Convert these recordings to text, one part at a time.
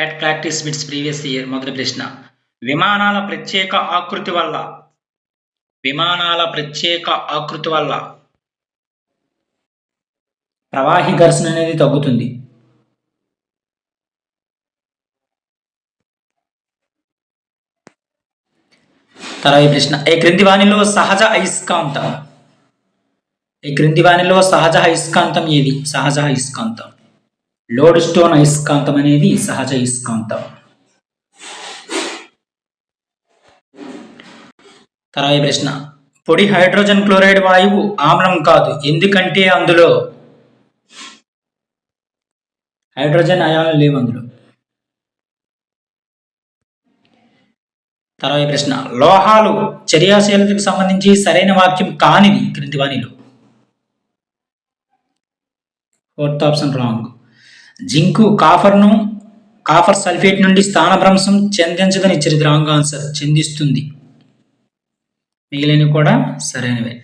TET practice bits previous year మొదటి ప్రశ్న. విమానాల ప్రత్యేక ఆకృతి వల్ల. విమానాల ప్రత్యేక ఆకృతి వల్ల. ప్రవాహి ఘర్షణ అనేది తగ్గుతుంది. తర్వాత ప్రశ్న. ఈ క్రింది వాణిలో సహజ అయస్కాంతం? ఈ క్రింది వాణిలో సహజ అయస్కాంతం ఏది? సహజ అయస్కాంతం. లోడ్ స్టోన్ అయస్కాంతం అనేది సహజ అయస్కాంతం. తర్వాత ప్రశ్న. పొడి హైడ్రోజన్ క్లోరైడ్ వాయువు ఆమ్లం కాదు ఎందుకంటే అందులో హైడ్రోజన్ అయాలు లేవు అందులో. తర్వాత ప్రశ్న. లోహాలు చర్యాశీలతకు సంబంధించి సరైన వాక్యం కానిది క్రింది వాణిలో. ఫోర్త్ ఆప్షన్ రాంగ్ జింకు కాఫర్ను కాఫర్ సల్ఫేట్ నుండి స్థానభ్రంశం చెందించదని చరిత్ర రాంగ్ ఆన్సర్ చెందిస్తుంది మిగిలినవి కూడా సరైనవే.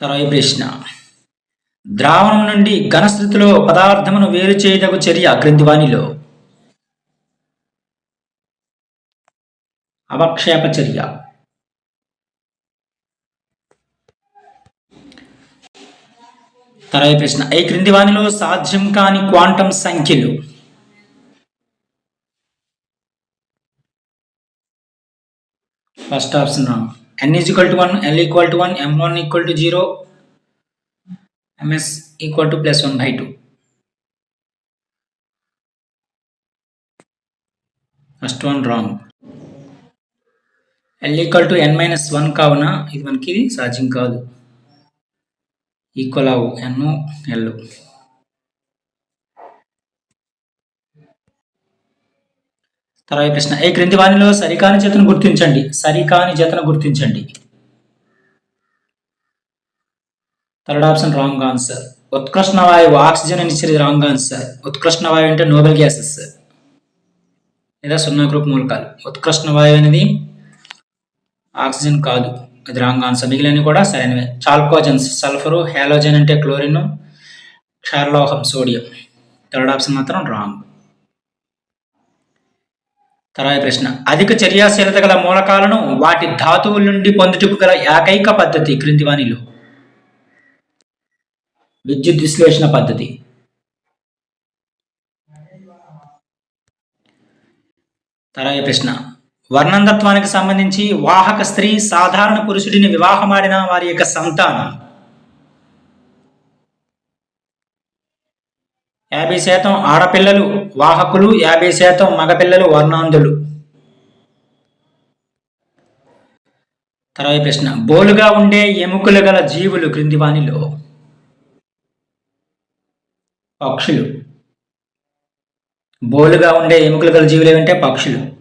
తర్వాత ప్రశ్న. ద్రావణం నుండి ఘనస్థితిలో పదార్థమును వేరు చేయదగు చర్య క్రింది అవక్షేప చర్య తర్వాత ప్రశ్న. ఈ క్రింది వానిలో సాధ్యం కాని క్వాంటం సంఖ్యలు? First option wrong. n is equal to 1 l equal to 1 m1 equal to 0 ms equal to plus 1 by 2 first one wrong L equal to N minus one కావున ఇది మనకి సాధ్యం కాదు. ఈక్వల్ అవు ఎన్ ఎల్ తర్వాత ప్రశ్న. ఏ క్రింది వాణిలో సరికాని జతను గుర్తించండి? సరికాని జతను గుర్తించండి. Third option wrong answer. ఉత్కృష్ణ వాయువు ఆక్సిజన్ అని ఇచ్చేది రాంగ్ ఆన్సర్. ఉత్కృష్ణ వాయువు అంటే నోబెల్ గ్యాసెస్. లేదా సున్నా గ్రూప్ మూలకాలు. ఉత్కృష్ణ వాయువు అనేది ఆక్సిజన్ కాదు. అది రాంగ్ ఆన్సర్ మిగిలినవి కూడా సరైనవే. చాల్కోజన్స్ సల్ఫరు హ్యాలోజన్ అంటే క్లోరిన్ క్షారలోహం సోడియం. థర్డ్ ఆప్షన్ మాత్రం రాంగ్. తర్వాత ప్రశ్న. అధిక చర్యాశీలత గల మూలకాలను వాటి ధాతువుల నుండి పొందుటకు గల ఏకైక పద్ధతి క్రింది వానిలో. విద్యుత్ విశ్లేషణ పద్ధతి. తర్వాత ప్రశ్న. వర్ణందత్వానికి సంబంధించి వాహక స్త్రీ సాధారణ పురుషుడిని వివాహమాడిన వారి యొక్క సంతానం. యాభై శాతం ఆడపిల్లలు వాహకులు యాభై శాతం మగపిల్లలు వర్ణాంధులు. తర్వాత ప్రశ్న బోలుగా ఉండే ఎముకలు గల జీవులు క్రింది వాణిలో పక్షులు. బోలుగా ఉండే ఎముకలు గల జీవులు ఏమంటే పక్షులు.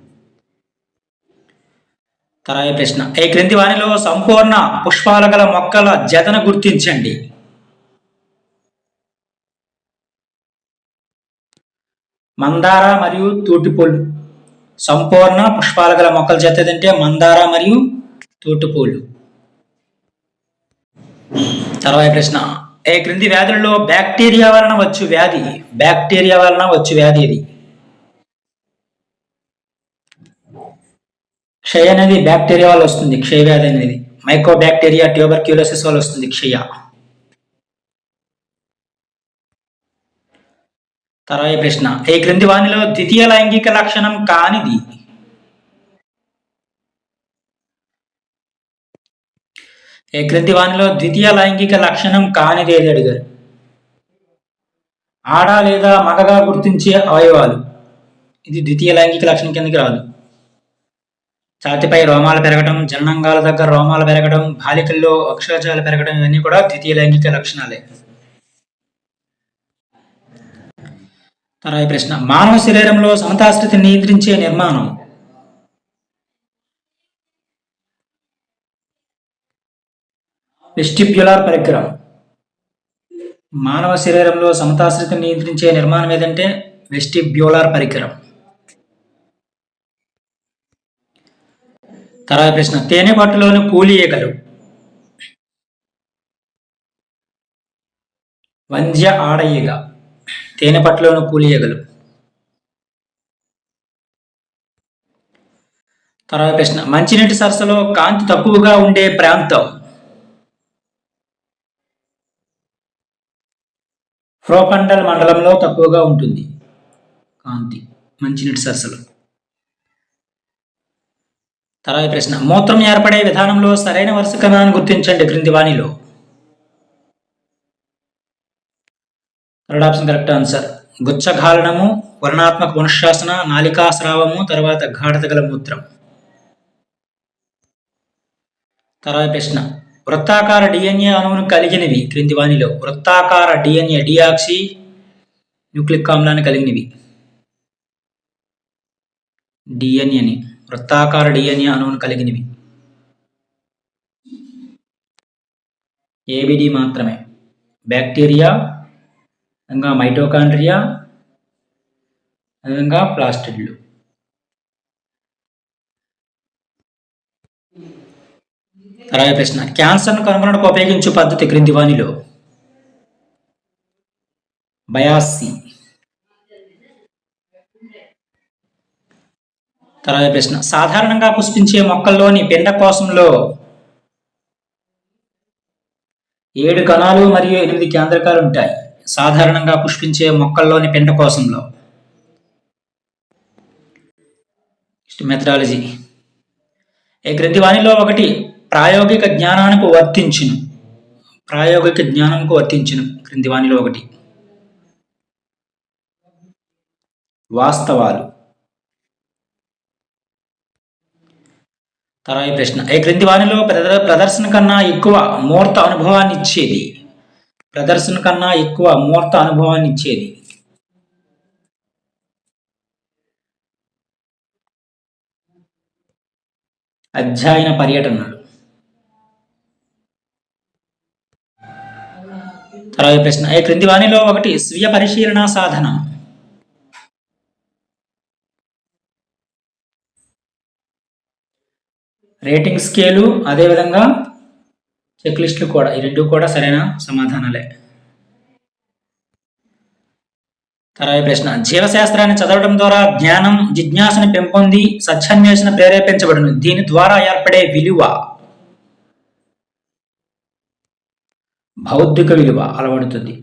తర్వాత ప్రశ్న. ఈ క్రింది వానిలో సంపూర్ణ పుష్పాల గల మొక్కల జతను గుర్తించండి? మందార మరియు తూటిపూలు. సంపూర్ణ పుష్పాల గల మొక్కల జత ఏదంటే మందార మరియు తూటిపూలు. తర్వాత ప్రశ్న. ఏ క్రింది వ్యాధులలో బ్యాక్టీరియా వలన వచ్చు వ్యాధి? బ్యాక్టీరియా వలన వచ్చు వ్యాధి ఇది క్షయ అనేది బ్యాక్టీరియా వల్ల వస్తుంది క్షయ వ్యాధి అనేది. మైక్రో బ్యాక్టీరియా ట్యూబర్క్యూలోసిస్ వల్ల వస్తుంది క్షయ. తర్వాత ప్రశ్న. ఈ క్రింది వాణిలో ద్వితీయ లైంగిక లక్షణం కానిది? ఈ క్రింది వాణిలో ద్వితీయ లైంగిక లక్షణం కానిది ఏది అడిగారు? ఆడ లేదా మగగా గుర్తించే అవయవాలు. ఇది ద్వితీయ లైంగిక లక్షణం కిందకి రాదు. ఛాతిపై రోమాలు పెరగడం జననంగాల దగ్గర రోమాలు పెరగడం బాలికల్లో అక్షరజాలు పెరగడం ఇవన్నీ కూడా ద్వితీయ లైంగిక లక్షణాలే. తర్వాత ప్రశ్న. మానవ శరీరంలో సమతాస్థితిని నియంత్రించే నిర్మాణం. వెస్టిబ్యులార్ పరికరం. మానవ శరీరంలో సమతాస్థితిని నియంత్రించే నిర్మాణం ఏదంటే వెస్టిబ్యులార్ పరికరం. తర్వాత ప్రశ్న తేనె పట్టులోని కూలి ఈగలు వంద్య ఆడయ్యగా తేనె పట్టులోని కూలియగలు తర్వాత ప్రశ్న మంచినీటి సరస్సులో కాంతి తక్కువగా ఉండే ప్రాంతం. ఫ్రోపండల్ మండలంలో తక్కువగా ఉంటుంది కాంతి మంచినీటి సరస్సులో. తర్వాత ప్రశ్న. మూత్రం ఏర్పడే విధానంలో సరైన వరుస క్రమాన్ని గుర్తించండి క్రింది వాణిలో థర్డ్ ఆప్షన్ కరెక్ట్ ఆన్సర్. గుచ్చఘాలనము వర్ణాత్మక పునఃశాసన నాలికాస్రావము తర్వాత ఘాటత గల మూత్రం. తర్వాత ప్రశ్న. వృత్తాకార డిఎన్ఏ అణువును కలిగినవి క్రింది వాణిలో వృత్తాకార డిఎన్ఏ డియాక్సి న్యూక్లిక్ ఆమ్లాన్ని కలిగినవి. డిఎన్ఏని. వృత్తాకార డిఎన్ఏ అణువును కలిగినవి. ఏబిడి మాత్రమే. బ్యాక్టీరియా ఇంకా మైటోకాండ్రియా అదేవిధంగా ప్లాస్టిడ్లు. తర్వాత ప్రశ్న. క్యాన్సర్ను కనుగొనడానికి ఉపయోగించే పద్ధతి క్రింది వానిలో. బయాసి తర్వాత ప్రశ్న. సాధారణంగా పుష్పించే మొక్కల్లోని పిండకోశంలో ఏడు కణాలు మరియు ఎనిమిది కేంద్రకాలు ఉంటాయి. సాధారణంగా పుష్పించే మొక్కల్లోని పిండకోశంలో. మెథడాలజీ. ఈ క్రింది వాణిలో ఒకటి ప్రాయోగిక జ్ఞానానికి వర్తించును. ప్రాయోగిక జ్ఞానంకు వర్తించును. క్రింది వాణిలో ఒకటి. వాస్తవాలు. తర్వాత ప్రశ్న. ఈ క్రింది వాణిలో ప్రదర్శన కన్నా ఎక్కువ మూర్త అనుభవాన్ని ఇచ్చేది? ప్రదర్శన కన్నా ఎక్కువ మూర్త అనుభవాన్ని ఇచ్చేది? అధ్యయన పర్యటన. తర్వాత ప్రశ్న. ఈ క్రింది వాణిలో ఒకటి స్వీయ పరిశీలన సాధనం? రేటింగ్ స్కేలు అదేవిధంగా చెక్ లిస్టులు కూడా ఈ రెండు కూడా సరైన సమాధానాలే. తర్వాత ప్రశ్న జీవశాస్త్రాన్ని చదవడం ద్వారా జ్ఞానం జిజ్ఞాసను పెంపొంది సత్యాన్వేషణ ప్రేరేపించబడును. దీని ద్వారా ఏర్పడే విలువ. భౌతిక విలువ అలవడుతుంది.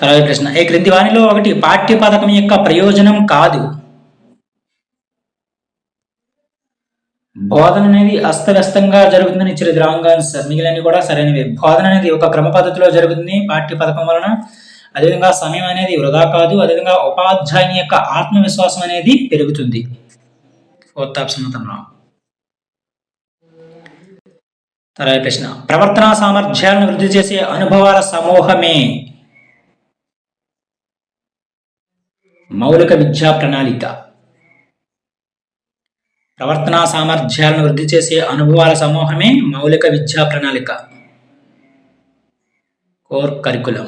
తర్వాత ప్రశ్న ఈ క్రింది వాణిలో ఒకటి పాఠ్య పథకం యొక్క ప్రయోజనం కాదు. బోధన అనేది అస్తవ్యస్తంగా జరుగుతుందని ఇచ్చేది రాంగ్ ఆన్సర్ మిగిలినవి కూడా సరైనవి. బోధన అనేది ఒక క్రమ పద్ధతిలో జరుగుతుంది పాఠ్య పథకం వలన. అదేవిధంగా సమయం అనేది వృధా కాదు. అదేవిధంగా ఉపాధ్యాయుని యొక్క ఆత్మవిశ్వాసం అనేది పెరుగుతుంది. ఫోర్త్ ఆప్షన్ తర్వాత ప్రశ్న. ప్రవర్తనా సామర్థ్యాలను వృద్ధి చేసే అనుభవాల సమూహమే మౌలిక విద్యా ప్రణాళిక. ప్రవర్తనా సామర్థ్యాలను వృద్ధి చేసే అనుభవాల సమూహమే మౌలిక విద్యా ప్రణాళిక. Core curriculum.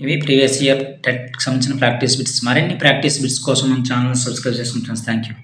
ఇవి ప్రీవియస్ ఇయర్ టెట్ సంబంధించిన ప్రాక్టీస్ బిట్స్. మరిన్ని ప్రాక్టీస్ బిట్స్ కోసం మన ఛానల్ సబ్స్క్రైబ్ చేసుకుంటాను థ్యాంక్ యూ